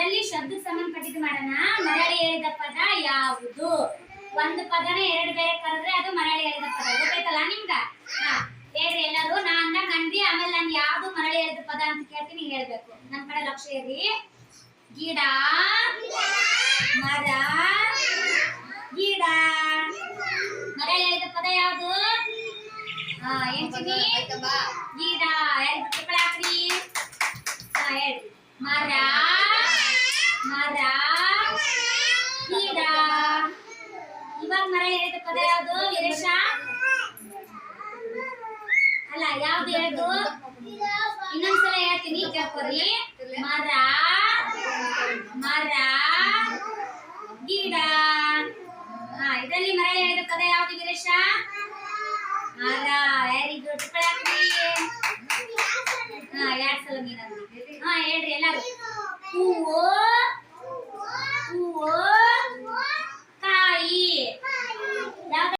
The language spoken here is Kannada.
ಇದರಲ್ಲಿ ಶಬ್ದ ಸಂಬಂಧಪಟ್ಟಿದ್ದು ಮಾಡೋಣ. ಮರಳಿ ಹೇಳಿದ ಪದ ಯಾವುದು? ಒಂದು ಪದನ ಎರಡು ಬೇರೆ ಕರೆದ್ರೆ ಅದು ಮರಳಿ ಹೇಳಿದ ಪದ. ಗೊತ್ತಾಯ್ತಲ್ಲ ನಿಮ್ಗ? ಹೇಳ್ರಿ ಎಲ್ಲರೂ. ನಾ ಅಂದಾಗ ಅನ್ರಿ ಆಮೇಲೆ ನಾನು ಯಾವ್ದು ಮರಳಿ ಹೇಳಿದ ಪದ ಅಂತ ಕೇಳ್ತೀನಿ ಹೇಳ್ಬೇಕು. ನನ್ ಕಡೆ ಲಕ್ಷ ಇರಿ ಗಿಡ, ಮರ, ಗಿಡ. ಮರಳಿ ಹೇಳಿದ ಪದ ಯಾವುದು? ಗಿಡ. ಹೇಳ್ರಿ. ಮರ ಮರ? ಗಿಡ ಇವಾಗ ಮರ ಹೇಳಿದ ಪದ ಯಾವುದು? ವೀರೇಶ? ಅಲ್ಲ, ಯಾವ್ದು ಹೇಳ್ದು? ಇನ್ನೊಂದ್ಸಲ ಹೇಳ್ತೀನಿ, ಕೇಳ್ಕೊರಿ. ಮರ? ಮರ? ಗಿಡ ಹಾ, ಇದರಲ್ಲಿ ಮರ ಹೇಳಿದ ಪದ ಯಾವ್ದು, ವೀರೇಶ? ಮರ ವೆರಿ ಗುಡ್ ಹಾ, ಎರಡ್ ಸಲ ನೀನು ಹಾ, ಹೇಳ್ರಿ ಎಲ್ಲರೂ. ಹೂವು?